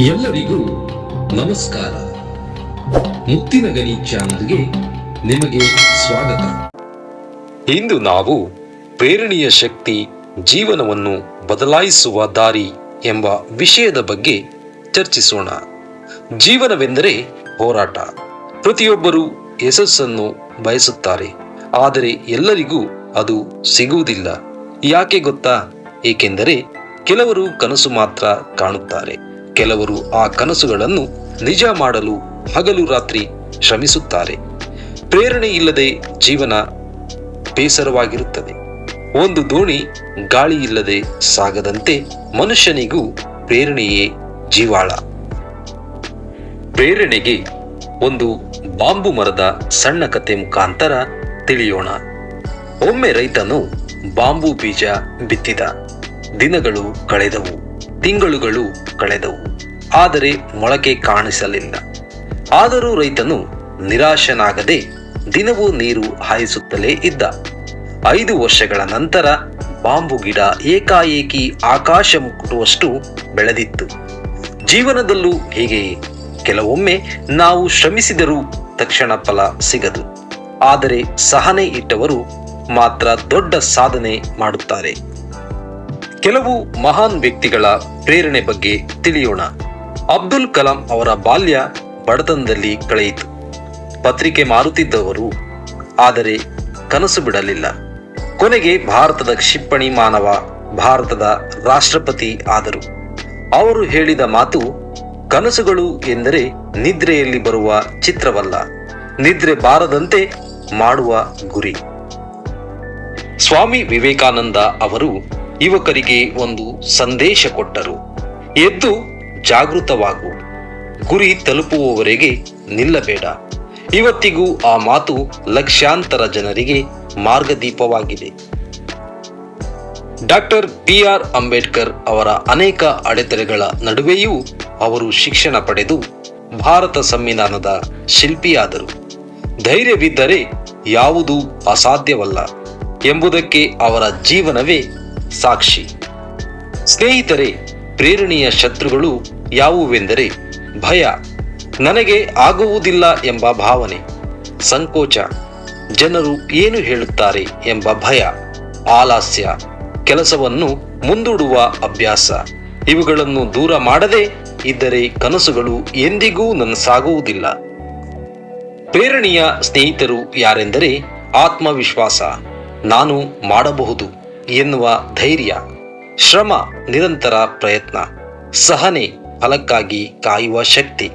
ಎಲ್ಲರಿಗೂ ನಮಸ್ಕಾರ. ಮುತ್ತಿನ ಗಣಿ ಚಾನಲ್ಗೆ ನಿಮಗೆ ಸ್ವಾಗತ. ಇಂದು ನಾವು ಪ್ರೇರಣೆಯ ಶಕ್ತಿ ಜೀವನವನ್ನು ಬದಲಾಯಿಸುವ ದಾರಿ ಎಂಬ ವಿಷಯದ ಬಗ್ಗೆ ಚರ್ಚಿಸೋಣ. ಜೀವನವೆಂದರೆ ಹೋರಾಟ. ಪ್ರತಿಯೊಬ್ಬರು ಯಶಸ್ಸನ್ನು ಬಯಸುತ್ತಾರೆ. ಆದರೆ ಎಲ್ಲರಿಗೂ ಅದು ಸಿಗುವುದಿಲ್ಲ. ಯಾಕೆ ಗೊತ್ತಾ? ಏಕೆಂದರೆ ಕೆಲವರು ಕನಸು ಮಾತ್ರ ಕಾಣುತ್ತಾರೆ. ಕೆಲವರು ಆ ಕನಸುಗಳನ್ನು ನಿಜ ಮಾಡಲು ಹಗಲು ರಾತ್ರಿ ಶ್ರಮಿಸುತ್ತಾರೆ. ಪ್ರೇರಣೆ ಇಲ್ಲದೆ ಜೀವನ ಬೇಸರವಾಗಿರುತ್ತದೆ. ಒಂದು ದೋಣಿ ಗಾಳಿ ಇಲ್ಲದೆ ಸಾಗದಂತೆ ಮನುಷ್ಯನಿಗೂ ಪ್ರೇರಣೆಯೇ ಜೀವಾಳ. ಪ್ರೇರಣೆಗೆ ಒಂದು ಬಾಂಬು ಮರದ ಸಣ್ಣ ಕತೆ ಮುಖಾಂತರ ತಿಳಿಯೋಣ. ಒಮ್ಮೆ ರೈತನು ಬಾಂಬು ಬೀಜ ಬಿತ್ತಿದ ದಿನಗಳು ಕಳೆದವು. ತಿಂಗಳುಗಳು ಕಳೆದವು. ಆದರೆ ಮೊಳಕೆ ಕಾಣಿಸಲಿಲ್ಲ. ಆದರೂ ರೈತನು ನಿರಾಶನಾಗದೆ ದಿನವೂ ನೀರು ಹಾಯಿಸುತ್ತಲೇ ಇದ್ದ. ಐದು ವರ್ಷಗಳ ನಂತರ ಬಾಂಬು ಗಿಡ ಏಕಾಏಕಿ ಆಕಾಶ ಮುಟ್ಟುವಷ್ಟು ಬೆಳೆದಿತ್ತು. ಜೀವನದಲ್ಲೂ ಹೀಗೆಯೇ ಕೆಲವೊಮ್ಮೆ ನಾವು ಶ್ರಮಿಸಿದರೂ ತಕ್ಷಣ ಫಲ ಸಿಗದು. ಆದರೆ ಸಹನೆ ಇಟ್ಟವರು ಮಾತ್ರ ದೊಡ್ಡ ಸಾಧನೆ ಮಾಡುತ್ತಾರೆ. ಕೆಲವು ಮಹಾನ್ ವ್ಯಕ್ತಿಗಳ ಪ್ರೇರಣೆ ಬಗ್ಗೆ ತಿಳಿಯೋಣ. ಅಬ್ದುಲ್ ಕಲಾಂ ಅವರ ಬಾಲ್ಯ ಬಡತನದಲ್ಲಿ ಕಳೆಯಿತು. ಪತ್ರಿಕೆ ಮಾರುತ್ತಿದ್ದವರು, ಆದರೆ ಕನಸು ಬಿಡಲಿಲ್ಲ. ಕೊನೆಗೆ ಭಾರತದ ಕ್ಷಿಪಣಿ ಮಾನವ, ಭಾರತದ ರಾಷ್ಟ್ರಪತಿ ಆದರು. ಅವರು ಹೇಳಿದ ಮಾತು, ಕನಸುಗಳು ಎಂದರೆ ನಿದ್ರೆಯಲ್ಲಿ ಬರುವ ಚಿತ್ರವಲ್ಲ, ನಿದ್ರೆ ಬಾರದಂತೆ ಮಾಡುವ ಗುರಿ. ಸ್ವಾಮಿ ವಿವೇಕಾನಂದ ಅವರು ಯುವಕರಿಗೆ ಒಂದು ಸಂದೇಶ ಕೊಟ್ಟರು. ಎದ್ದು ಜಾಗೃತವಾಗು. ಗುರಿ ತಲುಪುವವರೆಗೆ ನಿಲ್ಲಬೇಡ. ಇವತ್ತಿಗೂ ಆ ಮಾತು ಲಕ್ಷಾಂತರ ಜನರಿಗೆ ಮಾರ್ಗದೀಪವಾಗಿದೆ. ಡಾಕ್ಟರ್ ಬಿ ಆರ್ ಅಂಬೇಡ್ಕರ್ ಅವರ ಅನೇಕ ಅಡೆತಡೆಗಳ ನಡುವೆಯೂ ಅವರು ಶಿಕ್ಷಣ ಪಡೆದು ಭಾರತ ಸಂವಿಧಾನದ ಶಿಲ್ಪಿಯಾದರು. ಧೈರ್ಯವಿದ್ದರೆ ಯಾವುದೂ ಅಸಾಧ್ಯವಲ್ಲ ಎಂಬುದಕ್ಕೆ ಅವರ ಜೀವನವೇ ಸಾಕ್ಷಿ. ಸ್ನೇಹಿತರೆ, ಪ್ರೇರಣೆಯ ಶತ್ರುಗಳು ಯಾವುವೆಂದರೆ ಭಯ. ನನಗೆ ಆಗುವುದಿಲ್ಲ ಎಂಬ ಭಾವನೆ. ಸಂಕೋಚ. ಜನರು ಏನು ಹೇಳುತ್ತಾರೆ ಎಂಬ ಭಯ. ಆಲಸ್ಯ. ಕೆಲಸವನ್ನು ಮುಂದೂಡುವ ಅಭ್ಯಾಸ. ಇವುಗಳನ್ನು ದೂರ ಮಾಡದೆ ಇದ್ದರೆ ಕನಸುಗಳು ಎಂದಿಗೂ ನನಸಾಗುವುದಿಲ್ಲ. ಪ್ರೇರಣೆಯ ಸ್ನೇಹಿತರು ಯಾರೆಂದರೆ ಆತ್ಮವಿಶ್ವಾಸ. ನಾನು ಮಾಡಬಹುದು. ಎನ್ನುವ ಧೈರ್ಯ, ಶ್ರಮ, ನಿರಂತರ ಪ್ರಯತ್ನ, ಸಹನೆ, ಫಲಕ್ಕಾಗಿ ಕಾಯುವ ಶಕ್ತಿ,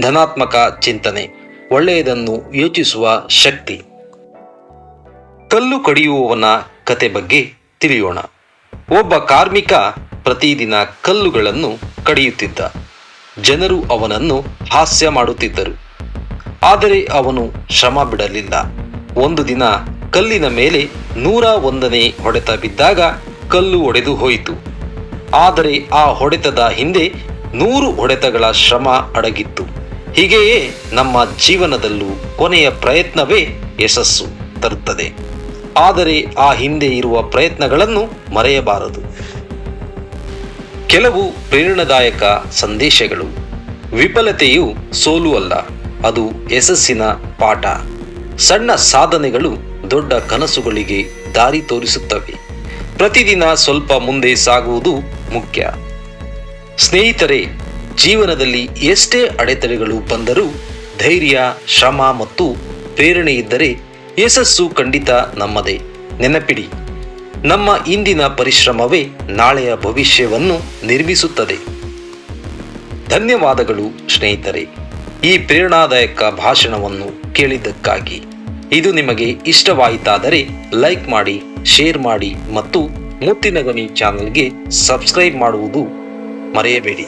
ಧನಾತ್ಮಕ ಚಿಂತನೆ, ಒಳ್ಳೆಯದನ್ನು ಯೋಚಿಸುವ ಶಕ್ತಿ. ಕಲ್ಲು ಕಡಿಯುವವನ ಕತೆ ಬಗ್ಗೆ ತಿಳಿಯೋಣ. ಒಬ್ಬ ಕಾರ್ಮಿಕ ಪ್ರತಿದಿನ ಕಲ್ಲುಗಳನ್ನು ಕಡಿಯುತ್ತಿದ್ದ. ಜನರು ಅವನನ್ನು ಹಾಸ್ಯ ಮಾಡುತ್ತಿದ್ದರು. ಆದರೆ ಅವನು ಶ್ರಮ ಬಿಡಲಿಲ್ಲ. ಒಂದು ದಿನ ಕಲ್ಲಿನ ಮೇಲೆ ನೂರ ಒಂದನೇ ಹೊಡೆತ ಬಿದ್ದಾಗ ಕಲ್ಲು ಒಡೆದು ಹೋಯಿತು. ಆದರೆ ಆ ಹೊಡೆತದ ಹಿಂದೆ ನೂರು ಹೊಡೆತಗಳ ಶ್ರಮ ಅಡಗಿತ್ತು. ಹೀಗೆಯೇ ನಮ್ಮ ಜೀವನದಲ್ಲೂ ಕೊನೆಯ ಪ್ರಯತ್ನವೇ ಯಶಸ್ಸು ತರುತ್ತದೆ. ಆದರೆ ಆ ಹಿಂದೆ ಇರುವ ಪ್ರಯತ್ನಗಳನ್ನು ಮರೆಯಬಾರದು. ಕೆಲವು ಪ್ರೇರಣಾದಾಯಕ ಸಂದೇಶಗಳು. ವಿಫಲತೆಯು ಸೋಲು ಅಲ್ಲ, ಅದು ಯಶಸ್ಸಿನ ಪಾಠ. ಸಣ್ಣ ಸಾಧನೆಗಳು ದೊಡ್ಡ ಕನಸುಗಳಿಗೆ ದಾರಿ ತೋರಿಸುತ್ತವೆ. ಪ್ರತಿದಿನ ಸ್ವಲ್ಪ ಮುಂದೆ ಸಾಗುವುದು ಮುಖ್ಯ. ಸ್ನೇಹಿತರೆ, ಜೀವನದಲ್ಲಿ ಎಷ್ಟೇ ಅಡೆತಡೆಗಳು ಬಂದರೂ ಧೈರ್ಯ, ಶ್ರಮ ಮತ್ತು ಪ್ರೇರಣೆ ಇದ್ದರೆ ಯಶಸ್ಸು ಖಂಡಿತ ನಮ್ಮದೇ. ನೆನಪಿಡಿ, ನಮ್ಮ ಇಂದಿನ ಪರಿಶ್ರಮವೇ ನಾಳೆಯ ಭವಿಷ್ಯವನ್ನು ನಿರ್ಮಿಸುತ್ತದೆ. ಧನ್ಯವಾದಗಳು ಸ್ನೇಹಿತರೆ. ಈ ಪ್ರೇರಣಾದಾಯಕ ಭಾಷಣವನ್ನು ಕೇಳಿದ್ದಕ್ಕಾಗಿ. ಇದು ನಿಮಗೆ ಇಷ್ಟವಾಯಿತಾದರೆ ಲೈಕ್ ಮಾಡಿ ಶೇರ್ ಮಾಡಿ ಮತ್ತು ಮುತ್ತಿನಗನಿ ಚಾನಲ್ಗೆ ಸಬ್ಸ್ಕ್ರೈಬ್ ಮಾಡುವುದು ಮರೆಯಬೇಡಿ.